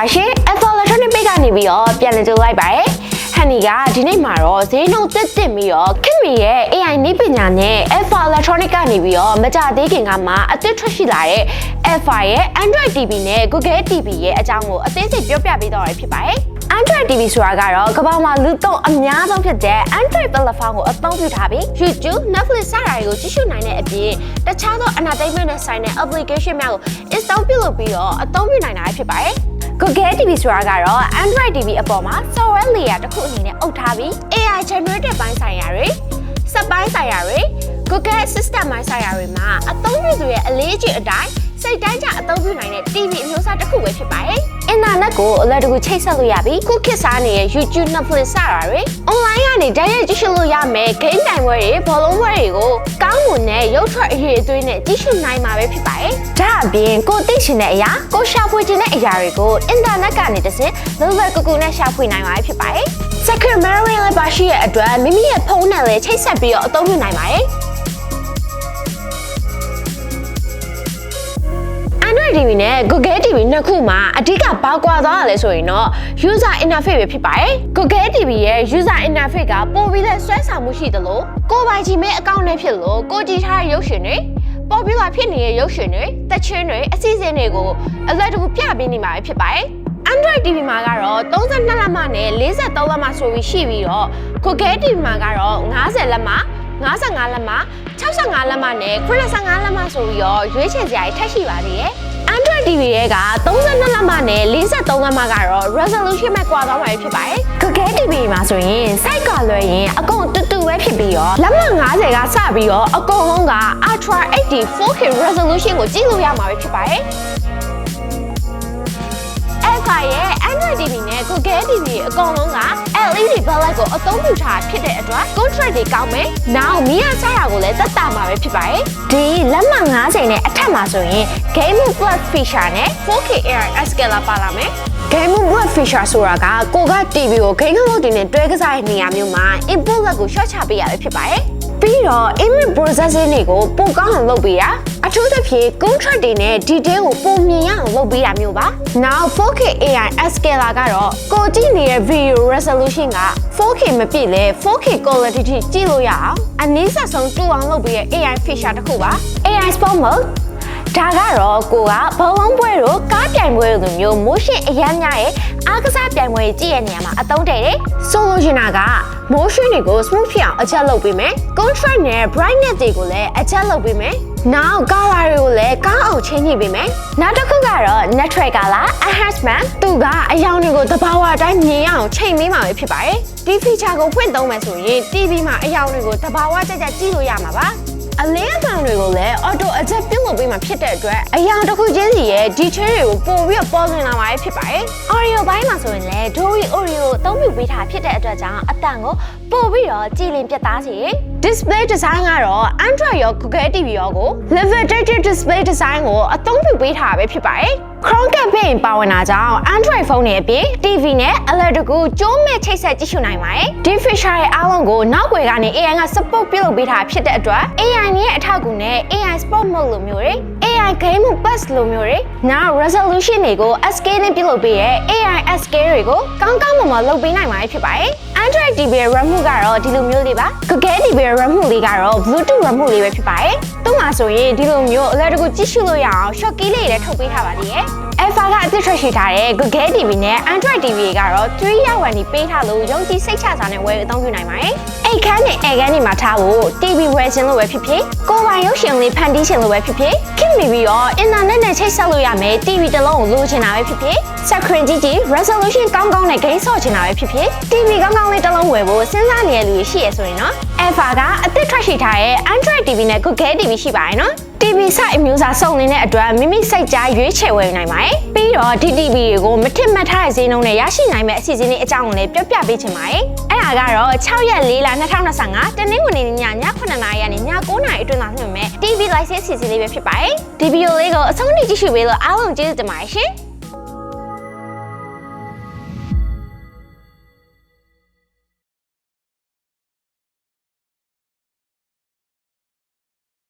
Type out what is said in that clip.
ပါရှင် Apple Electronic Pay ကနေပြီးတော့ပြန်လည်ကြိုလိုက်ပါရယ်ဟန်နီကဒီနေ့မှာတော့ဈေးနှုန်းတက်တက်ပြီးတော့ခင်မီရဲ့ AI နည်းပညာနဲ့ Apple Electronic ကနေပြီးတော့မကြသေးခင်ကမှအသစ်ထွက်ရှိလာတဲ့ Apple ရဲ့ Android TV နဲ့ Google TV ရဲ့အကြောင်းကိုအသေးစိတ်ပြောပြပေးတော့ရဖြစ်ပါတယ် Android TV ဆိုတာကတော့ကမ္ဘာမှာလူသုံးအများဆုံးဖြစ်တဲ့ Android platform ကိုအသုံးပြုထားပြီး YouTube, Netflix စတာတွေကိုကြည့်ရှုနိုင်တဲ့အပြင်တခြားသော entertainment နဲ့ဆိုင်တဲ့ application များကို install ပြုလုပ်ပြီးတော့အသုံးပြုနိုင်တာဖြစ်ပါတယ်။ Google TV ဆိုတာကတော့ Android TV အပေါ်မှာ software layer တစ်ခုအနေနဲ့အုပ်ထားပြီး AI generated ပိုင်းဆိုင်ရာတွေစက်ပိုင်းဆိုင်ရာတွေ Google Assistant ပိုင်းဆိုင်ရာတွေမှာအသုံးပြုသူရဲ့အလေးအကျင့်အတိုင်းစိတ်တိုင်းကြအသုံးပြုနိုင်တဲ့ TV အမျိုးအစားတစ်ခုပဲဖြစ်ပါတယ်။ အင်တာနက်ကိုအလွယ်တကူချိတ်ဆက်လို့ရပြီးခုခေတ်စားနေတဲ့ YouTube, Netflix စတာတွေ online ကနေတိုက်ရိုက်ကြည့်ရှုလို့ရမယ် game တိုင်ပွဲတွေဘောလုံးပွဲတွေကိုကောင်းမွန်တဲ့ရုပ်ထွက်အရေးအသွေးနဲ့ကြည့်ရှုနိုင်မှာပဲဖြစ်ပါတယ်။ဒါအပြင်ကိုသိရှင်တဲ့အရာကိုရှာဖွေခြင်းတဲ့အရာတွေကိုအင်တာနက်ကနေတစ်ဆင့်လွယ်လွယ်ကူကူနဲ့ရှာဖွေနိုင်မှာဖြစ်ပါတယ်။ Secret Memory လည်းပါရှိတဲ့အတွက်မိမိရဲ့ဖုန်းနဲ့လည်းချိတ်ဆက်ပြီးတော့အသုံးပြုနိုင်ပါတယ်။ Android TV နဲ့ Google TV နှစ်ခုမှာအဓိကဘာကွာသွားတာလဲဆိုရင်တော့ user interface ပဲဖြစ်ပါတယ်။ Google TV ရဲ့ user interface ကပိုပြီးလဲဆွဲဆောင်မှုရှိသလိုကိုယ်ပိုင်ကြီးမဲ့အကောင့်နဲ့ဖြစ်လို့ကိုကြည့်ထားတဲ့ရုပ်ရှင်တွေ popular ဖြစ်နေတဲ့ရုပ်ရှင်တွေတက်ချင်းတွေအစီအစဉ်တွေကိုအလွယ်တကူပြပေးနေမှာပဲဖြစ်ပါတယ်။ Android TV မှာကတော့32လက်မနဲ့43လက်မဆိုပြီးရှိပြီးတော့ Google TV မှာကတော့50လက်မ55လက်မ65လက်မနဲ့85လက်မဆိုပြီးတော့ရွေးချယ်စရာတွေထပ်ရှိပါသေးတယ်။ Android TV ရဲ့က32လက်မနဲ့43လက်မကတော့ resolution မဲ့ကွာသွားမှာဖြစ်ပါတယ်။ Google TV မှာဆိုရင် site ကလွှဲရင်အကုန်တူတူပဲဖြစ်ပြီးတော့လက်မ50ကစပြီးတော့အကုန်လုံးက Ultra HD 4K resolution ကိုကြည့်လို့ရမှာပဲဖြစ်ပါတယ်။ TV နဲ့ Google TV အကုန်လုံးက LED backlight ကိုအသုံးပြုထားဖြစ်တဲ့အတွက် contrast တွေကောင်းမယ်။နောက်မီးရဆရာကိုလည်းတက်တာမှာပဲဖြစ်ပါတယ်။ဒီလက်မှတ်90နဲ့အထက်မှာဆိုရင် Game Mode Plus feature နဲ့ 4K AR scaler ပါလာမယ်။ Game Mode Plus feature ဆိုတာကကိုက TV ကို game mode တွေနဲ့တွဲကစားတဲ့နေရာမျိုးမှာ input lag ကို short ချပေးရပဲဖြစ်ပါတယ်။ပြီးတော့ image processing တွေကိုပိုကောင်းအောင်လုပ်ပေးတာ အထူးသဖြင့် contrast တွေနဲ့ detail ကိုပုံမြင်ရအောင်လုပ်ပေးတာမျိုးပါ။ Now 4K AI scaler ကတော့ကိုကြည့်နေတဲ့ video resolution က 4K မပြည့်လဲ 4K quality ထိကြည့်လို့ရအောင်အနည်းဆက်ဆုံးတူအောင်လုပ်ပေးတဲ့ AI feature တစ်ခုပါ AI sport mode ဒါကတော့ကိုကဘောလုံးပွဲတို့ကားပြိုင်ပွဲတို့လိုမျိုး motion အရမ်းများရဲ့အားကစားပြိုင်ပွဲကြီးကြည့်ရတဲ့နေရာမှာအသုံးတည့်တယ်။ဆိုလိုချင်တာက motion တွေကို smooth ဖြစ်အောင် adjust လုပ်ပေးမယ်။ contrast နဲ့ brightness တွေကိုလည်း adjust လုပ်ပေးမယ်။ now color တွေကိုလည်းကောင်းအောင်ချိန်ညှိပေးမယ်။နောက်တစ်ခုကတော့ natural color enhancement သူကအယောင်တွေကိုသဘာဝအတိုင်းမြင်ရအောင်ချိန်ပေးမှာပဲဖြစ်ပါတယ်။ဒီ feature ကိုဖွင့်သုံးမယ်ဆိုရင် TV မှာအယောင်တွေကိုသဘာဝကြကြကြည့်လို့ရမှာပါ။ အလင်းအဆောင်တွေကိုလည်း auto adjust ပြုလုပ်ပေးမှာဖြစ်တဲ့အတွက်အရာတစ်ခုချင်းစီရဲ့ detail တွေကိုပို့ပြီးတော့ပေါ်လွင်လာမှာဖြစ်ပါတယ်။ audio ဘိုင်းမှာဆိုရင်လည်း Dolby Audio ကိုအသုံးပြုပေးထားဖြစ်တဲ့အတွက်ကြောင့်အတန်ကိုပို့ပြီးတော့ကြည်လင်ပြတ်သားစေ။ display design ကတော့ Android ရော Google TV ရောကို levitated display design ကိုအသုံးပြုပေးထားတာပဲဖြစ်ပါတယ်။ Chrome campaign ပါဝင်တာကြောင့် Android ဖုန်းတွေအပြင် TV နဲ့ alert ကိုကျိုးမဲ့ချိတ်ဆက်ကြည့်ရှုနိုင်ပါတယ်။ဒီ feature ရဲ့အားလုံးကိုနောက်ွယ်ကနေ AI က support ပြုလုပ်ပေးထားဖြစ်တဲ့အတွက် AI ရဲ့အထောက်အကူနဲ့ AI sport mode လိုမျိုးတွေ AI game mode bus လိုမျိုးတွေနောက် resolution တွေကို scaling ပြုလုပ်ပေးရဲ့ AI scale တွေကိုကောင်းကောင်းမွန်မွန်လုပ်ပေးနိုင်မှာဖြစ်ပါတယ်။ Android TV ရဲ့ RAM မှုကတော့ဒီလိုမျိုးလေးပါ Google TV ရဲ့ RAM မှုလေးကတော့ Bluetooth RAM မှုလေးပဲဖြစ်ပါတယ်။သူ့မှာဆိုရင်ဒီလိုမျိုး alert ကိုကြည့်ရှုလို့ရအောင် short key လေးတွေလည်းထုတ်ပေးထားပါသေးတယ်။ Alpha ကအသစ်ထွက်ရှိထားတဲ့ Google TV နဲ့ Android TV ကတော့3 year warranty ပေးထားလို့ယုံကြည်စိတ်ချစွာနဲ့ဝယ်အသုံးပြုနိုင်ပါတယ်။အိတ်ခမ်းနဲ့အဲခမ်းတွေမှာထားဖို့ TV ဝယ်ခြင်းလို့ပဲဖြစ်ဖြစ်ကိုယ်ပိုင်ရုပ်ရှင်လေးဖန်တီးခြင်းလို့ပဲဖြစ်ဖြစ်ခင်မိပြီးတော့အင်တာနက်နဲ့ချိတ်ဆက်လို့ရမယ် TV တစ်လုံးကိုလိုချင်တာပဲဖြစ်ဖြစ် screen ကြီးကြီး resolution ကောင်းကောင်းနဲ့ game ဆော့ချင်တာပဲဖြစ်ဖြစ် TV ကောင်းကောင်းလေးတစ်လုံးဝယ်ဖို့စဉ်းစားနေတဲ့လူတွေရှိရဆိုရင်တော့ Alpha ကအသစ်ထွက်ရှိထားတဲ့ Android TV နဲ့ Google TV ရှိပါတယ်နော် TV site အမျိုးအစားစုံနေတဲ့အတွက်မိမိစိတ်ကြားရွေးချယ်ဝယ်နိုင်ပါတယ်။ပြီးတော့ဒီ TV တွေကိုမထစ်မှတ်ထားတဲ့ဈေးနှုန်းနဲ့ရရှိနိုင်မယ့်အစီအစဉ်လေးအကြောင်းကိုလည်းပြောပြပေးချင်ပါတယ်။အဲ့ဒါကတော့6ရက်4လ2025တနင်္ဂနွေနေ့ညည9:00နာရီကနေည9:00နာရီအတွင်းမှာလွှင့်မဲ့ TV license အစီအစဉ်လေးပဲဖြစ်ပါတယ်။ဒီဗီဒီယိုလေးကိုအဆုံးထိကြည့်ရှုပေးလို့အားလုံးကျေးဇူးတင်ပါတယ်ရှင်။